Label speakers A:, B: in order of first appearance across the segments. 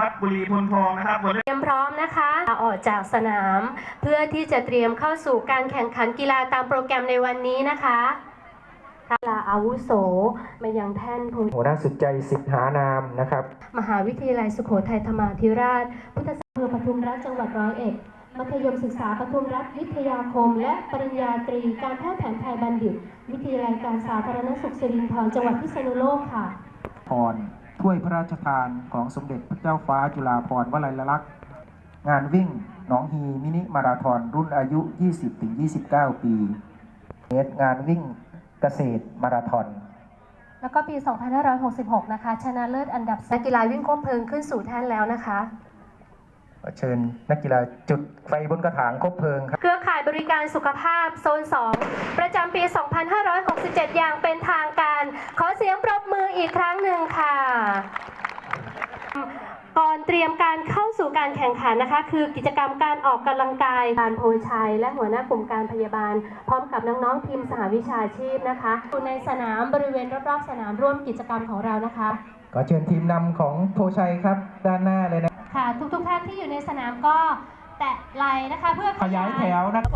A: วัดบุรีพลทองนะครับวันนี้
B: เตรียมพร้อมนะคะออกจากสนาม เพื่อที่จะเตรียมเข้าสู่การแข่งขันกีฬาตามโปรแกรมในวันนี้นะคะกีฬาอาวุโสมายังแท่นผู้
C: หัวหน้าสุดใจสิทธานามนะครับ
B: มหาวิทยาลัยสุโขทัยธรรมาธิราช พุทธศาสนาอำเภอปทุมรัฐจังหวัดร้อยเอ็ดมัธยมศึกษาปทุมรัฐวิทยาคม และปริญญาตรีการแพทย์แผนไทยบัณฑิต วิทยาลัยการสาธารณสุขสิรินธรจังหวัดพิษณุโลกค่ะ
C: พร ถ้วยพระราชทานของสมเด็จพระเจ้าฟ้าจุฬาภรณ์วลัยลักษณ์งานวิ่งหนองฮีมินิมาราธอนรุ่นอายุ 20-29 ปีเมตรงานวิ่งเกษตรมาราธอน
B: แล้วก็ปี 2566 นะคะ ชนะเลิศอันดับนักกีฬาวิ่งคบเพลิงขึ้นสู่แท่นแล้วนะคะ
C: เชิญนักกีฬาจุดไฟบนกระถางคบเพลิงครับ
B: เครือข่ายบริการสุขภาพโซน 2 ประจำปี 2567 อย่างเป็นทางการ ขอเสียงปรบมืออีกครั้งหนึ่งค่ะ ก่อนเตรียมการเข้าสู่การแข่งขันนะคะ คือกิจกรรมการออกกำลังกายการโพชัย และหัวหน้ากลุ่มการพยาบาล พร้อมกับน้องๆทีมสหวิชาชีพนะคะอยู่ในสนามบริเวณรอบๆสนามร่วมกิจกรรมของเรานะคะ
C: ขอเชิญทีมนำของโพชัยครับด้านหน้าเลยนะ
B: ค่ะ ทุกๆท่านที่อยู่ในสนามก็แตะไหลนะคะ เพื่อ
C: ขยายแถวนะ
B: ค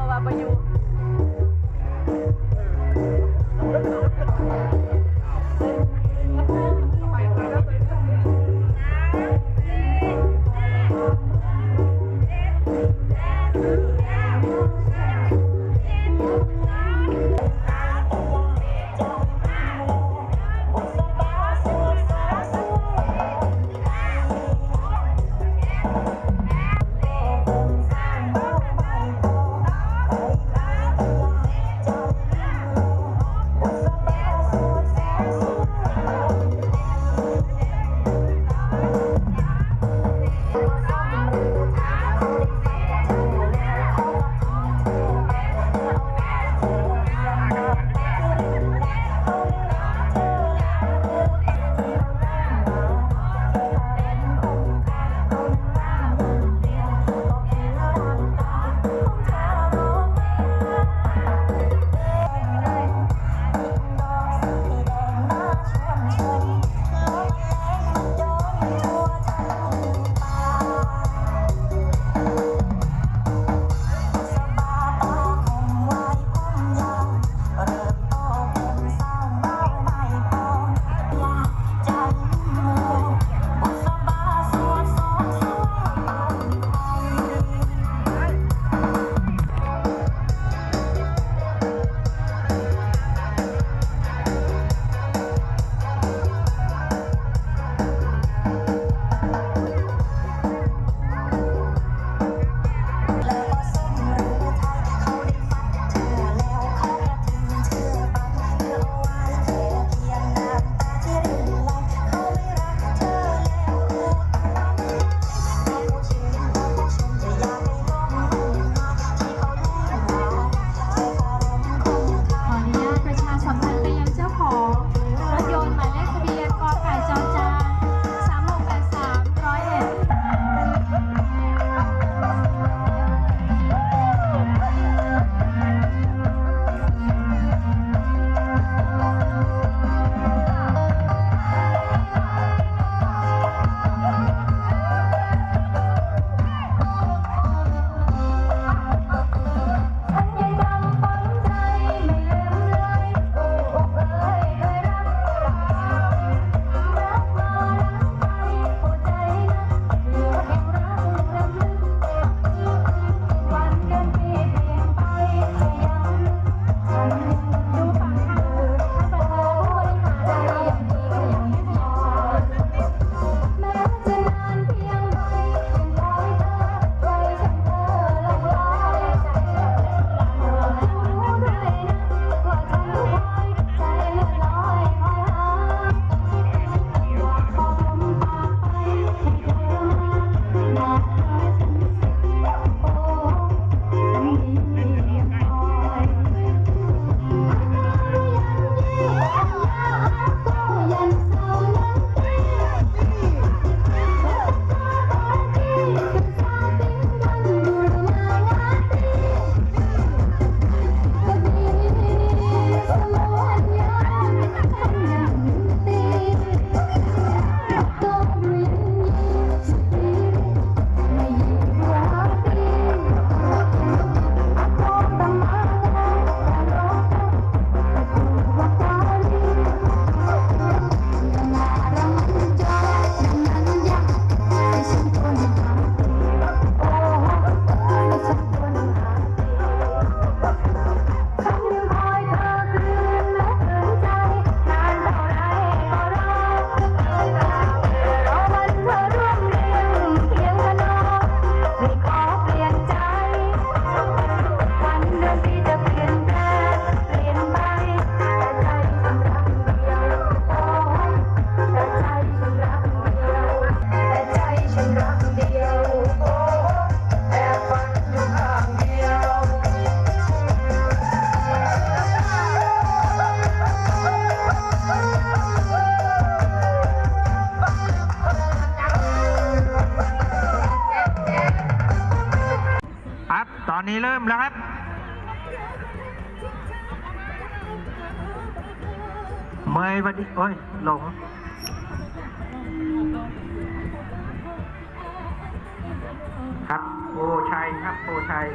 C: อชัย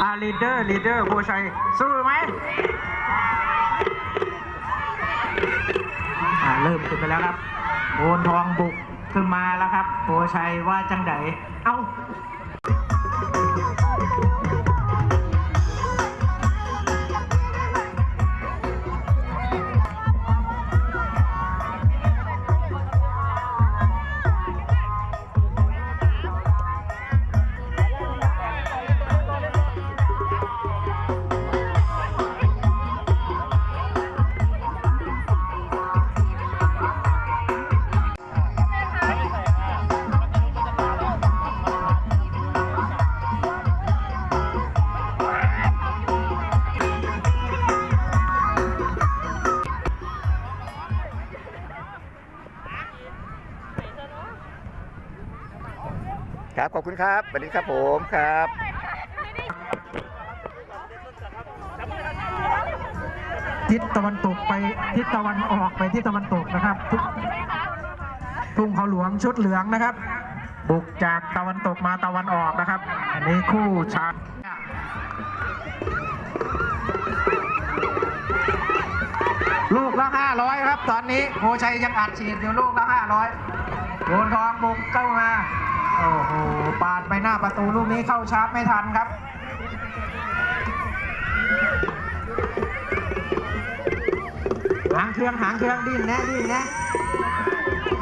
C: อ่าลีดเดอร์ลีดเดอร์โอชัย สู้ไหมอ่าเริ่มขึ้นไปแล้วครับโอนทองบุกขึ้นมาแล้วครับโอชัยว่าจังไดเอ้า
D: อบคุณครับสวัสดีครับผมครับ
C: ทิศตะวันตกไปทิศตะวันออกไปทิศตะวันตกนะครับทุ่งเขาหลวงชุดเหลืองนะครับ บุกจากตะวันตกมาตะวันออกนะครับ อันนี้คู่ชาลูกละห้าร้อยครับ ตอนนี้โพชัยยังอัดฉีดอยู่ลูกละห้าร้อยโยนทองบุกเข้ามา โอ้โห ปาดไปหน้าประตูลูกนี้เข้าชาร์จไม่ทันครับ หางเครื่องหางเครื่องดิ้นแน่ดิ้นแน่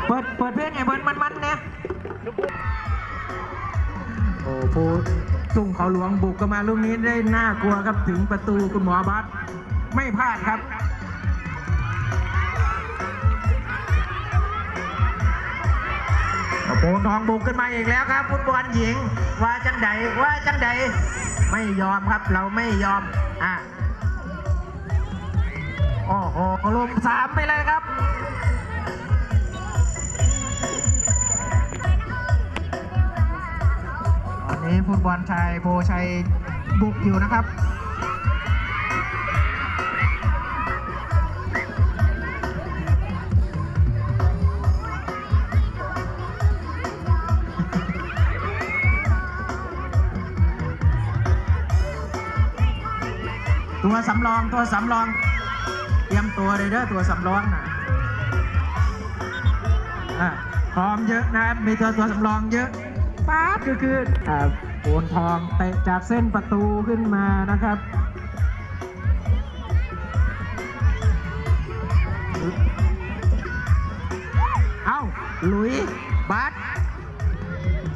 C: เปิดเปิดเพลงไอ้เบิร์นมันมันนะโอ้โหตุ้งเขาหลวงบุกกันมาลูกนี้ได้น่ากลัวครับถึงประตูคุณหมอบัสไม่พลาดครับ โป่งทองบุกขึ้นมาอีกแล้วครับฟุตบอลหญิง ว่าจังใดว่าจังใดไม่ยอมครับเราไม่ยอมอะโอ้โหลุมสามไปเลยครับตอนนี้ฟุตบอลชายโพชัยบุกอยู่นะครับ สำรองตัวสำรอง เตรียมตัวเลยเด้อตัวสำรองนะอะพร้อมเยอะนะครับมีตัวตัวสำรองเยอะป๊าดคือคืออ่าโอนทองเตะจากเส้นประตูขึ้นมานะครับเอ้าหลุยบัส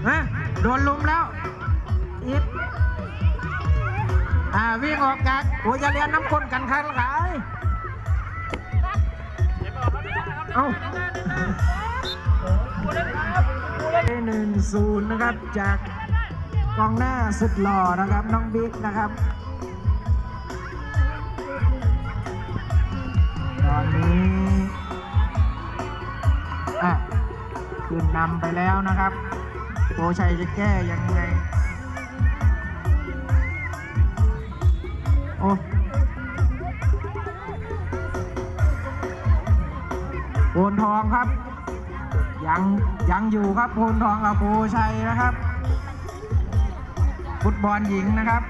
C: ฮะโดนลุมแล้วอิด อ่าวิ่งออกจากโอ้ยจะเรียนน้ำคนกันคันขายเอ้าหนึ่งศูนย์นะครับจากกองหน้าสุดหล่อนะครับน้องบิ๊กนะครับ ตอนนี้อะขึ้นนำไปแล้วนะครับโปชัยจะแก้ยังไง โอ้โพนทองครับ ยังยังอยู่ครับโพนทองกับโพชัยนะครับฟุตบอลหญิงนะครับ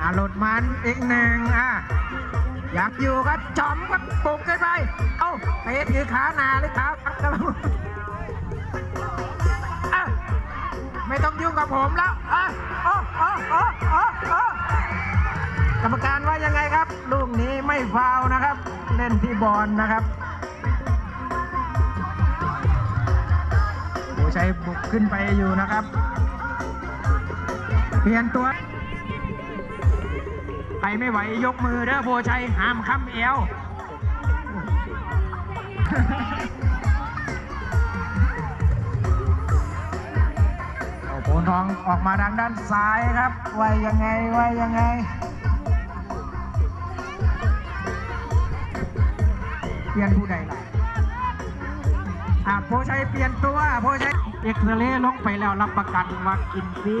C: อ่าหลดมันอีกหนึ่งอะอยากอยู่ครับจอมครับปุกขึ้นไป เอ้าเตะถือขาหนาหรือขาพักกันอะไม่ต้องยุ่งกับผมแล้วอะโอ้โอ้โอ้โอ้ ยังไงครับ ลูกนี้ไม่ฟาวนะครับ เล่นที่บอลนะครับโอ้ชัยบุกขึ้นไปอยู่นะครับ เปลี่ยนตัวใครไม่ไหวยกมือเด้อโพชัยห้ามค้ำเอวโอ้โหทองออกมาทางด้านซ้ายครับไวยังไงไวยังไง ลี่ยนผู้ใดล่ะอ่าโพชัยเปลี่ยนตัวโพชัยเอ็กซเรย์ลงไปแล้วรับประกันว่ากินฟรี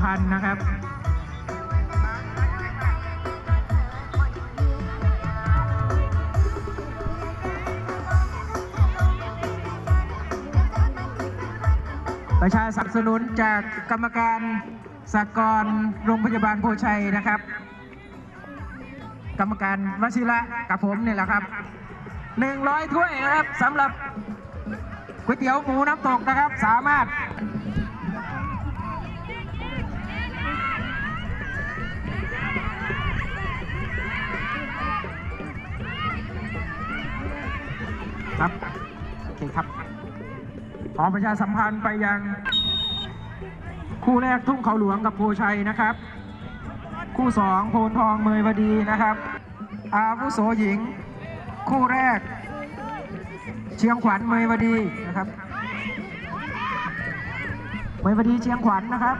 C: พันธ์นะครับ ประชาสนับสนุนจากกรรมการสากลโรงพยาบาลโพชัยนะครับ กรรมการวชิระกับผมเนี่ยแหละครับ100ถ้วยนะครับสำหรับก๋วยเตี๋ยวหมูน้ำตกนะครับ สามารถ คครับ ขอประชาสัมพันธ์ไปยัง คู่แรกทุ่งเขาหลวงกับโพชัยนะครับ คู่สองโพนทองเมยวดีนะครับ อาวุโสหญิง คู่แรก เชียงขวัญเมยวดีนะครับเมยวดีเชียงขวัญนะครับ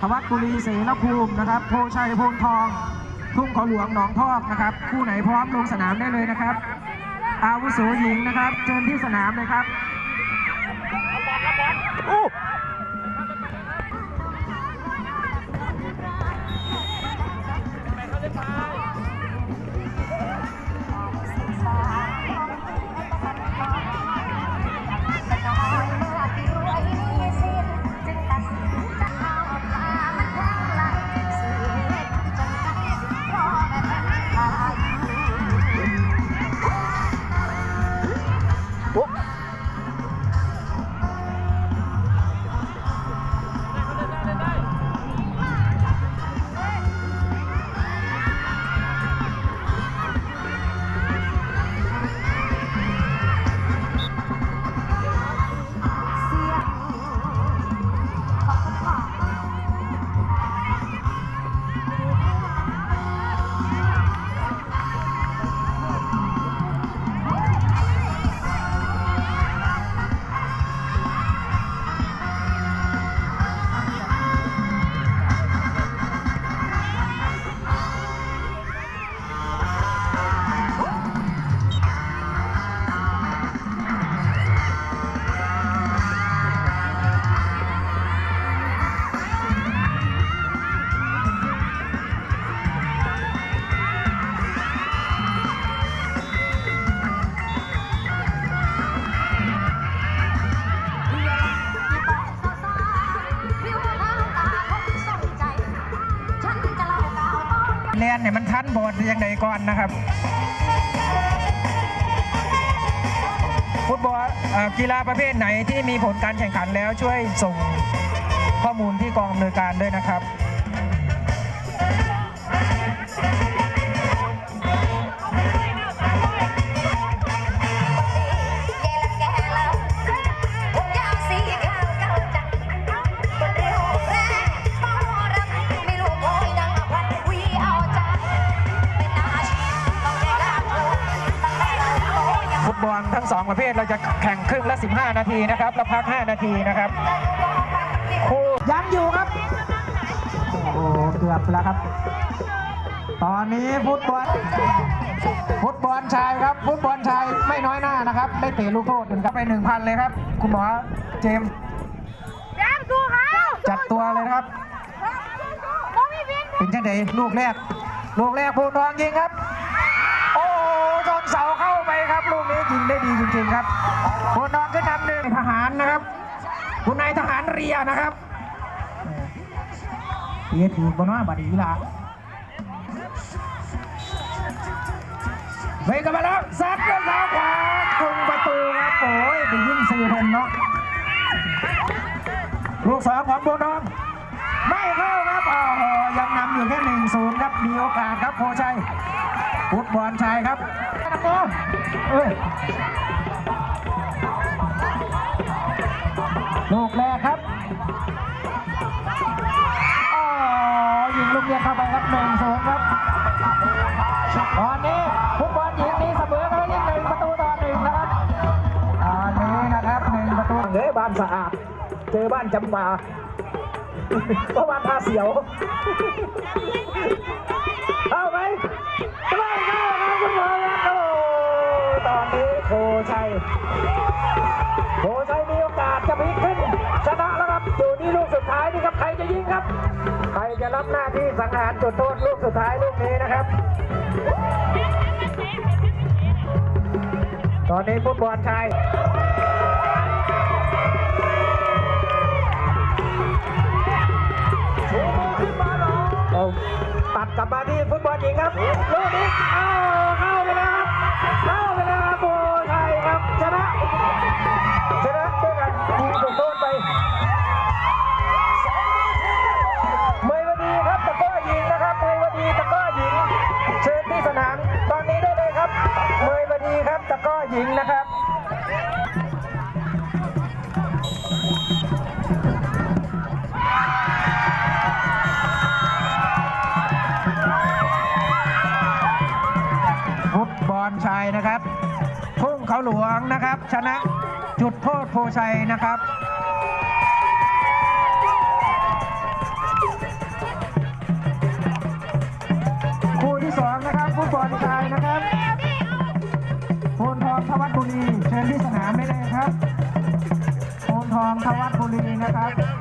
C: ทวัดบุรีเสรภูมินะครับ โพชัยโพนทอง ทุ่งเขาหลวงหนองพอกนะครับ คู่ไหนพร้อมลงสนามได้เลยนะครับ อาวุโสหญิงนะครับ เชิญที่สนามเลยครับ
D: โอ้
C: แลนเนี่ยมันทันบอดยังไงก่อนนะครับฟุตบอลกีฬาประเภทไหนที่มีผลการแข่งขันแล้วช่วยส่งข้อมูลที่กองอำนวยการด้วยนะครับ ฟุต
E: ตบอลทั้งสองประเภทเราจะแข่งครึ่งละ 15 นาทีนะครับ แล้วพัก 5 นาทีนะครับคู่
C: ยังอยู่ครับ โอ้โหเกือบแล้วครับ ตอนนี้ฟุตบอลฟุตบอลชายครับ ฟุตบอลชายไม่น้อยหน้านะครับ ได้เตะลูกโทษหนึ่งครับไปหนึ่งพันเลยครับ คุณหมอเจมส์จัดตัวเลยนะครับ เป็นจังไดลูกแรก ลูกแรกภูทองยิงครับ โอ้โหชนเสาเข้าไปครับลูก นี้ยิงได้ดีจริงๆครับภูทองขึ้นนำหนึ่งทหารนะครับ คุณนายทหารเรียนะครับเอียถือบนว่าบดีละเวกันมาแล้วซัดด้วยซ้ายขวาคงประตูครับโอ้ยไปยิงสี่คนเนาะลูกสองของโบนองไม่เข้าครับโอ้โหยังนำอยู่แค่หนึ่งศูนย์ครับมีโอกาสครับโพชัยฟุตบอลชายครับ นะโกเอ้ยลูกแรกครับอ๋อยิงลูกเดียวเข้าไปครับหนึ่งศูนย์ครับตอนนี้ฟุตบอลหญิงนี้เสมอกันแล้วยังหนึ่งประตูต่อหนึ่งนะครับตอนนี้นะครับหนึ่งประตูเฮ้ยบ้านสะอาด เจอบ้านจำปาเพราะบ้านพาเสียว เข้าไหมไม่เข้าครับคุณบอลครับโอ้ตอนนี้โพชัย โพชัยมีโอกาสจะพลิกขึ้น ชนะแล้วครับอยู่ที่ลูกสุดท้ายนี่ครับใครจะยิงครับ ใครจะรับหน้าที่สังหารจุดโทษลูกสุดท้ายลูกนี้นะครับ ตอนนี้ฟุตบอลชายเอาตัดกลับมาที่ฟุตบอลหญิงครับ ลูกนี้ เอาเข้าไปแล้ว หญิงนะครับฟุตบอลชายนะครับพุ่งเขาหลวงนะครับ ชนะจุดโทษโพชัยนะครับคู่ที่สองนะครับฟุตบอลชายนะครับ วัดบุรีเชิญที่สนามได้เลยครับโพนทองทวัดบุรีนะครับ